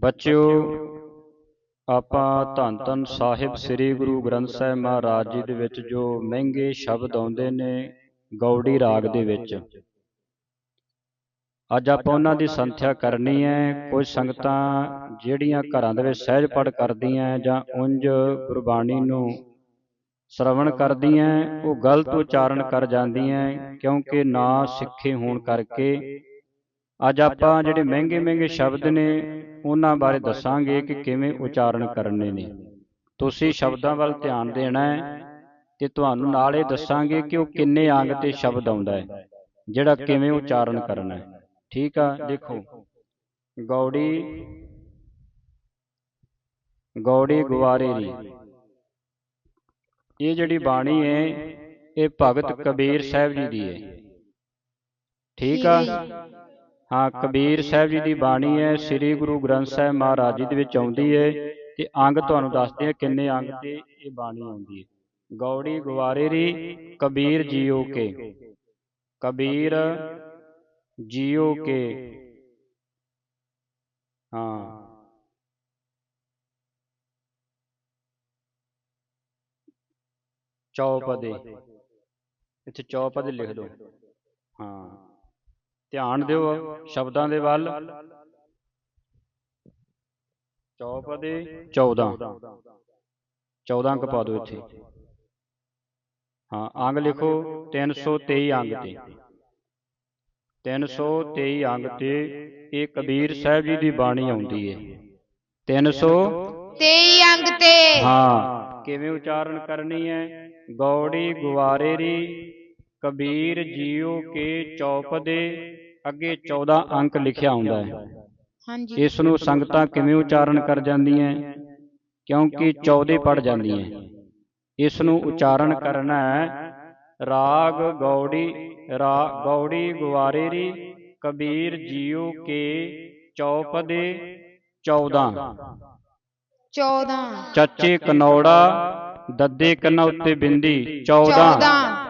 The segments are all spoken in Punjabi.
ਬੱਚਿਓ ਆਪਾਂ ਧੰਨ ਧੰਨ ਸਾਹਿਬ ਸ੍ਰੀ ਗੁਰੂ ਗ੍ਰੰਥ ਸਾਹਿਬ ਮਹਾਰਾਜ ਜੀ ਦੇ ਵਿੱਚ ਜੋ ਮਹਿੰਗੇ ਸ਼ਬਦ ਆਉਂਦੇ ਨੇ ਗੌੜੀ ਰਾਗ ਦੇ ਵਿੱਚ। ਅੱਜ ਆਪਾਂ ਉਹਨਾਂ ਦੀ ਸੰਥਿਆ ਕਰਨੀ ਹੈ ਕੁਝ ਸੰਗਤਾਂ ਜਿਹੜੀਆਂ ਘਰਾਂ ਦੇ ਵਿੱਚ ਸਹਿਜ ਪੜ ਕਰਦੀਆਂ ਜਾਂ ਉਂਝ ਗੁਰਬਾਣੀ ਨੂੰ ਸ਼ਰਵਣ ਕਰਦੀਆਂ ਉਹ ਗਲਤ ਉਚਾਰਨ ਕਰ ਜਾਂਦੀਆਂ ਕਿਉਂਕਿ ਨਾ ਸਿੱਖੇ ਹੋਣ ਕਰਕੇ ਅੱਜ ਆਪਾਂ ਜਿਹੜੇ ਮਹਿੰਗੇ ਮਹਿੰਗੇ ਸ਼ਬਦ ਨੇ ਉਹਨਾਂ ਬਾਰੇ ਦੱਸਾਂਗੇ ਕਿ ਕਿਵੇਂ ਉਚਾਰਨ ਕਰਨੇ ਨੇ। ਤੁਸੀਂ ਸ਼ਬਦਾਂ ਵੱਲ ਧਿਆਨ ਦੇਣਾ ਹੈ ਤੇ ਤੁਹਾਨੂੰ ਨਾਲ ਇਹ ਦੱਸਾਂਗੇ ਕਿ ਉਹ ਕਿੰਨੇ ਅੰਗ ਤੇ ਸ਼ਬਦ ਆਉਂਦਾ ਹੈ ਜਿਹੜਾ ਕਿਵੇਂ ਉਚਾਰਨ ਕਰਨਾ ਹੈ। ਠੀਕ ਆ? ਦੇਖੋ। ਗੌੜੀ ਗੌੜੀ ਗੁਵਾਰੇ ਦੀ। ਇਹ ਜਿਹੜੀ ਬਾਣੀ ਹੈ ਇਹ ਭਗਤ ਕਬੀਰ ਸਾਹਿਬ ਜੀ ਦੀ ਹੈ। ਠੀਕ ਆ। ਹਾਂ ਕਬੀਰ ਸਾਹਿਬ ਜੀ ਦੀ ਬਾਣੀ ਹੈ ਸ੍ਰੀ ਗੁਰੂ ਗ੍ਰੰਥ ਸਾਹਿਬ ਮਹਾਰਾਜ ਜੀ ਦੇ ਵਿੱਚ ਆਉਂਦੀ ਹੈ ਤੇ ਅੰਗ ਤੁਹਾਨੂੰ ਦੱਸਦੇ ਆ ਕਿੰਨੇ ਅੰਗ ਤੇ ਇਹ ਬਾਣੀ ਆਉਂਦੀ ਹੈ। ਗੌੜੀ ਗੁਵਾਰੇ ਰੀ ਕਬੀਰ ਜੀਓ ਕੇ। ਕਬੀਰ ਜੀਓ ਕੇ। ਹਾਂ। ਚੌਪਦੇ। ਇੱਥੇ ਚੌਪਦੇ ਲਿਖ ਦਿਓ ਹਾਂ। ਧਿਆਨ ਦਿਓ ਸ਼ਬਦਾਂ ਦੇ ਵੱਲ। ਚੌਪਦੇ 14 14 ਅੰਕ ਪਾ ਦਿਓ ਇੱਥੇ। ਹਾਂ, ਅੰਗ ਲਿਖੋ 323 ਅੰਗ ਤੇ। 323 ਅੰਗ ਤੇ ਇਹ ਕਬੀਰ ਸਾਹਿਬ ਜੀ ਦੀ ਬਾਣੀ ਆਉਂਦੀ ਹੈ 300 ਤੇਈ ਅੰਗ ਤੇ। ਹਾਂ, ਕਿਵੇਂ ਉਚਾਰਨ ਕਰਨੀ ਹੈ ਗੌੜੀ ਗੁਵਾਰੇ ਰੀ ਕਬੀਰ ਜੀਓ ਕੇ ਚੌਪਦੇ ਅੱਗੇ 14 ਅੰਕ ਲਿਖਿਆ ਹੁੰਦਾ ਹੈ। ਹਾਂਜੀ। ਇਸ ਨੂੰ ਸੰਗਤਾਂ ਕਿਵੇਂ ਉਚਾਰਨ ਕਰ ਜਾਂਦੀਆਂ ਕਿਉਂਕਿ 14 ਪੜ ਜਾਂਦੀਆਂ ਇਸ ਨੂੰ ਉਚਾਰਨ ਕਰਨਾ ਰਾਗ ਗੌੜੀ ਰਾ ਗੌੜੀ ਗੁਵਾਰੇ ਰੀ ਕਬੀਰ ਜੀਓ ਕੇ ਚੌਪਦੇ 14 14 ਚੱਚੇ ਕਨੌੜਾ ਦੱਦੇ ਕੰਨਾਂ ਉੱਤੇ ਬਿੰਦੀ 14 14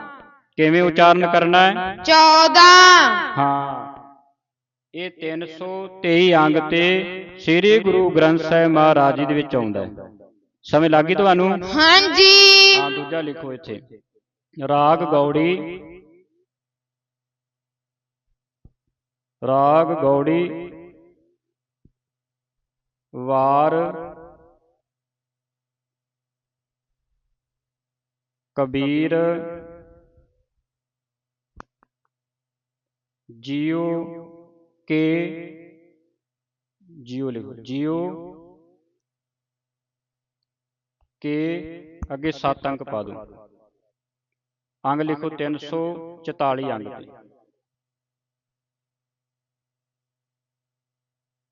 ਕਿਵੇਂ ਉਚਾਰਨ ਕਰਨਾ ਹੈ? 14 ਹਾਂ? ਇਹ 323 ਅੰਗ ਤੇ ਸ੍ਰੀ ਗੁਰੂ ਗ੍ਰੰਥ ਸਾਹਿਬ ਮਹਾਰਾਜ ਜੀ ਦੇ ਵਿੱਚ ਆਉਂਦਾ ਹੈ। ਸਮਝ ਲੱਗੀ ਤੁਹਾਨੂੰ? ਹਾਂਜੀ। ਹਾਂ ਦੂਜਾ ਲਿਖੋ ਇੱਥੇ। ਰਾਗ ਗੌੜੀ। ਰਾਗ ਗੌੜੀ। ਵਾਰ। ਕਬੀਰ। ਜੀਓ ਕੇ ਜੀਓ ਲਿਖੋ, ਜੀਓ ਕੇ ਅੱਗੇ 7 ਅੰਕ ਪਾ ਦਿਓ। ਅੰਗ ਲਿਖੋ 344 ਅੰਗ ਤੇ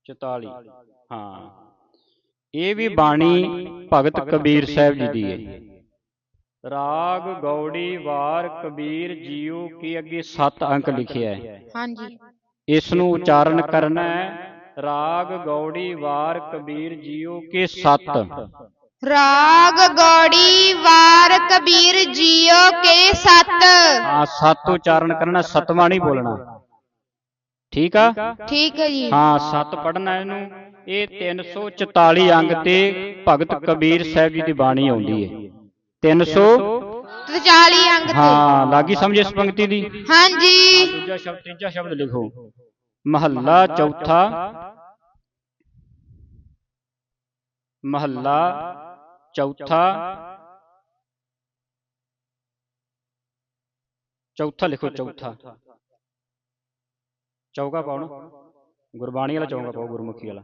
44 ਹਾਂ। ਇਹ ਵੀ ਬਾਣੀ ਭਗਤ ਕਬੀਰ ਸਾਹਿਬ ਜੀ ਦੀ ਹੈ। ਰਾਗ ਗੌੜੀ ਵਾਰ ਕਬੀਰ ਜੀਓ ਕੀ ਅੱਗੇ 7 ਅੰਕ ਲਿਖਿਆ ਹੈ। ਹਾਂਜੀ। ਇਸ ਨੂੰ ਉਚਾਰਨ ਕਰਨਾ ਹੈ ਰਾਗ ਗੌੜੀ ਵਾਰ ਕਬੀਰ ਜੀਓ ਕੇ 7 ਰਾਗ ਗੌੜੀ ਵਾਰ ਕਬੀਰ ਜੀਓ ਕੇ ਸਤ। ਹਾਂ 7 ਉਚਾਰਨ ਕਰਨਾ ਸਤਵਾਂ ਨਹੀਂ ਬੋਲਣਾ। ਠੀਕ ਆ? ਠੀਕ ਹੈ ਜੀ। ਹਾਂ 7 ਪੜਨਾ ਇਹਨੂੰ। ਇਹ 344 ਅੰਗ ਤੇ ਭਗਤ ਕਬੀਰ ਸਾਹਿਬ ਜੀ ਦੀ ਬਾਣੀ ਆਉਂਦੀ ਹੈ। 300 40 ਅੰਗ ਤੇ। ਹਾਂ ਲੱਗੀ ਸਮਝ ਇਸ ਪੰਕਤੀ ਦੀ। ਹਾਂਜੀ। ਦੂਜਾ ਸ਼ਬਦ ਤੀਜਾ ਸ਼ਬਦ ਲਿਖੋ। ਮਹੱਲਾ ਚੌਥਾ। ਮਹੱਲਾ ਚੌਥਾ। ਚੌਥਾ ਲਿਖੋ ਚੌਥਾ। ਪਾਓ ਨਾ। ਗੁਰਬਾਣੀ ਵਾਲਾ ਚੌਕਾ ਪਾਓ ਗੁਰਮੁਖੀ ਵਾਲਾ।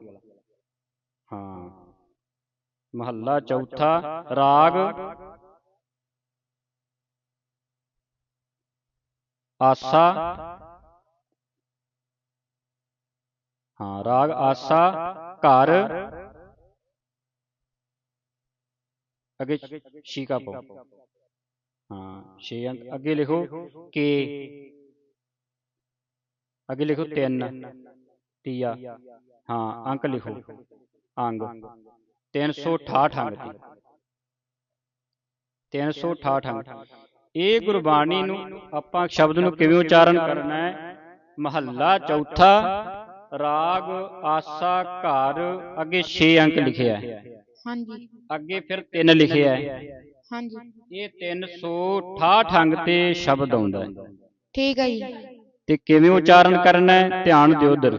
ਹਾਂ। ਮਹੱਲਾ ਚੌਥਾ ਰਾਗ। ਆਸਾ ਹਾਂ ਰਾਗ ਆਸਾ ਘਰ ਅੱਗੇ ਸ਼ੀਕਾ ਪਾਓ ਹਾਂ ਛੇ ਅੰਕ ਅੱਗੇ ਲਿਖੋ ਕੇ ਅੱਗੇ ਲਿਖੋ 3 ਤੀਆ ਹਾਂ ਅੰਕ ਲਿਖੋ ਅੰਗ 368 ਅੰਗ ਤੇ 368 ਅੰਗ ਇਹ ਗੁਰਬਾਣੀ ਨੂੰ ਆਪਾਂ ਸ਼ਬਦ ਨੂੰ ਕਿਵੇਂ ਉਚਾਰਨ ਕਰਨਾ ਹੈ? ਮਹੱਲਾ ਚੌਥਾ ਰਾਗ ਆਸਾ ਘਰ ਅੱਗੇ 6 ਅੰਕ ਲਿਖਿਆ ਹੈ। ਹਾਂਜੀ। ਅੱਗੇ ਫਿਰ 3 ਲਿਖਿਆ ਹੈ। ਹਾਂਜੀ। ਇਹ 368 ਅੰਗ ਤੇ ਸ਼ਬਦ ਆਉਂਦਾ ਹੈ। ਠੀਕ ਹੈ ਜੀ। ਤੇ ਕਿਵੇਂ ਉਚਾਰਨ ਕਰਨਾ ਹੈ? ਧਿਆਨ ਦਿਓ ਉਧਰ।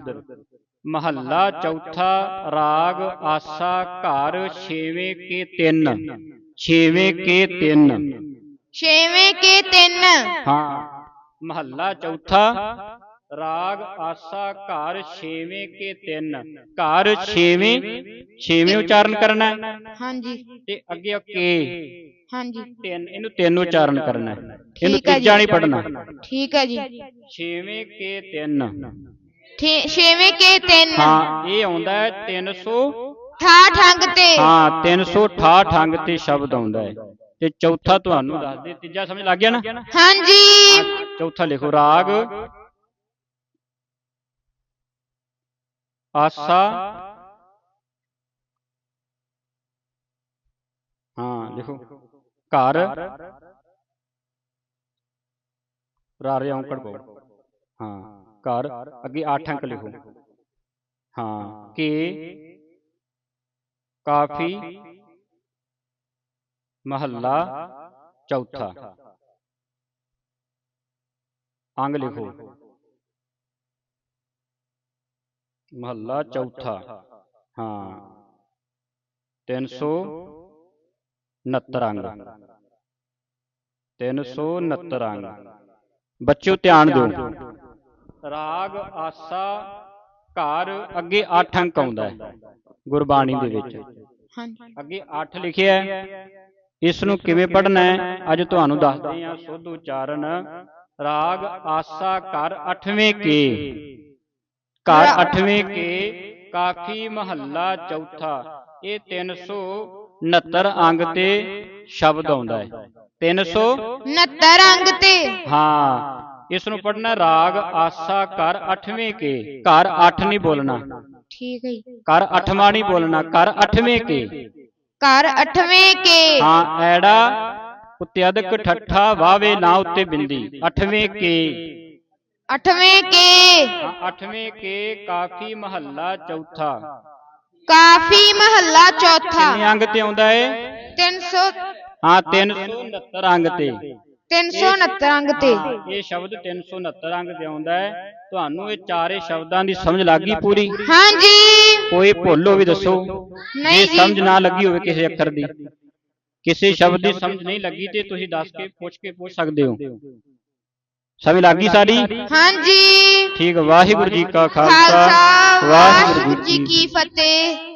ਮਹੱਲਾ ਚੌਥਾ ਰਾਗ ਆਸਾ ਘਰ ਛੇਵੇਂ ਕੇ ਤਿੰਨ। ਛੇਵੇਂ ਕੇ ਤਿੰਨ। ਛੇਵੇਂ ਕੇ ਤਿੰਨ। ਹਾਂ ਮਹੱਲਾ ਚੌਥਾ ਰਾਗ ਆਸਾ ਘਰ ਛੇਵੇਂ ਕੇ ਤਿੰਨ। ਘਰ ਛੇਵੇਂ ਛੇਵੇਂ ਉਚਾਰਨ ਕਰਨਾ ਹੈ। ਹਾਂਜੀ। ਤੇ ਅੱਗੇ ਕੇ ਹਾਂਜੀ। ਤਿੰਨ ਇਹਨੂੰ ਤਿੰਨ ਉਚਾਰਨ ਕਰਨਾ ਹੈ। ਇਹਨੂੰ ਠੀਕ ਹੈ ਤੀਜਾ ਨਹੀਂ। ਪੜਨਾ ਠੀਕ ਹੈ ਜੀ। ਛੇਵੇਂ ਕੇ ਤਿੰਨ। ਠੇ- ਛੇਵੇਂ ਕੇ ਤਿੰਨ। ਹਾਂ ਇਹ ਆਉਂਦਾ ਹੈ 300 ਠਾਠ ਅੰਗ ਤੇ। ਹਾਂ 368 ਅੰਗ ਤੇ ਸ਼ਬਦ ਆਉਂਦਾ ਹੈ। ਤੇ ਚੌਥਾ ਤੁਹਾਨੂੰ ਦੱਸ ਦੇ ਤੀਜਾ ਸਮਝ ਲੱਗ ਗਿਆ ਨਾ ਹਾਂਜੀ ਚੌਥਾ ਲਿਖੋ ਰਾਗ ਆਸਾ ਹਾਂ ਲਿਖੋ ਘਰ ਰਾਰੇ ਔਂਕੜ ਕੋ ਹਾਂ ਘਰ ਅੱਗੇ 8 ਅੰਕ ਲਿਖੋ ਹਾਂ ਕੇ ਕਾਫੀ ਮਹੱਲਾ ਚੌਥਾ। ਅੰਗ ਲਿਖੋ। ਮਹੱਲਾ ਚੌਥਾ। ਹਾਂ। 369 ਅੰਗ। 369 ਅੰਗ। ਬੱਚਿਓ ਧਿਆਨ ਦਿਓ। ਰਾਗ ਆਸਾ ਘਰ ਅੱਗੇ 8 ਅੰਕ ਆਉਂਦਾ ਹੈ। ਗੁਰਬਾਣੀ ਦੇ ਵਿੱਚ। ਹਾਂਜੀ। ਅੱਗੇ 8 ਲਿਖਿਆ ਹੈ। ਇਸ ਨੂੰ ਕਿਵੇਂ ਪੜ੍ਹਨਾ ਹੈ? ਅੱਜ ਤੁਹਾਨੂੰ ਦੱਸਦੇ ਹਾਂ ਸੁੱਧ ਉਚਾਰਨ ਰਾਗ ਆਸਾ ਘਰ 8ਵੇਂ ਕੇ। ਘਰ 8ਵੇਂ ਕੇ ਕਾਫੀ ਮਹੱਲਾ ਚੌਥਾ। ਇਹ 369 ਅੰਗ ਤੇ ਸ਼ਬਦ ਆਉਂਦਾ ਹੈ। 300 69 ਅੰਗ ਤੇ। ਹਾਂ। ਇਸ ਨੂੰ ਪੜ੍ਹਨਾ ਰਾਗ ਆਸਾ ਘਰ 8ਵੇਂ ਕੇ। ਘਰ 8 ਨਹੀਂ ਬੋਲਣਾ। ਠੀਕ ਹੈ ਜੀ। ਘਰ 8ਵਾਂ ਨਹੀਂ ਬੋਲਣਾ। ਘਰ 8ਵੇਂ ਕੇ। ਘਰ ਅਠਵੇਂ ਕੇ। ਹਾਂ ਐੜਾ ਉੱਤੇ ਅਦਕ ਠੱਠਾ ਵਾਵੇ ਨਾ ਉੱਤੇ ਬਿੰਦੀ। 8ਵੇਂ ਕੇ। ਅਠਵੇਂ ਕੇ। ਹਾਂ 8ਵੇਂ ਕੇ ਕਾਫੀ ਮਹੱਲਾ ਚੌਥਾ। ਕਾਫੀ ਮਹੱਲਾ ਚੌਥਾ। ਕਿੰਨੇ ਅੰਗ ਤੇ ਆਉਂਦਾ ਏ? 300 ਹਾਂ 369 ਅੰਗ ਤੇ। 369 ਅੰਗ ਤੇ। ਇਹ ਸ਼ਬਦ 369 ਅੰਗ ਤੇ ਆਉਂਦਾ ਹੈ। ਤੁਹਾਨੂੰ ਇਹ ਚਾਰੇ ਸ਼ਬਦਾਂ ਦੀ ਸਮਝ ਲੱਗ ਗਈ ਪੂਰੀ? ਹਾਂਜੀ। ਕੋਈ ਭੁੱਲ ਹੋਵੇ ਦੱਸੋ। ਨਹੀਂ। ਸਮਝ ਨਾ ਲੱਗੀ ਹੋਵੇ ਕਿਸੇ ਅੱਖਰ ਦੀ। ਕਿਸੇ ਸ਼ਬਦ ਦੀ ਸਮਝ ਨਹੀਂ ਲੱਗੀ ਤੇ ਤੁਸੀਂ ਦੱਸ ਕੇ ਪੁੱਛ ਕੇ ਪੁੱਛ ਸਕਦੇ ਹੋ। ਸਮਝ ਲੱਗੀ ਸਾਰੀ ਹਾਂਜੀ। ਠੀਕ ਵਾਹਿਗੁਰੂ ਜੀ ਕਾ ਖਾਲਸਾ। ਵਾਹਿਗੁਰੂ ਜੀ ਕੀ ਫਤਿਹ।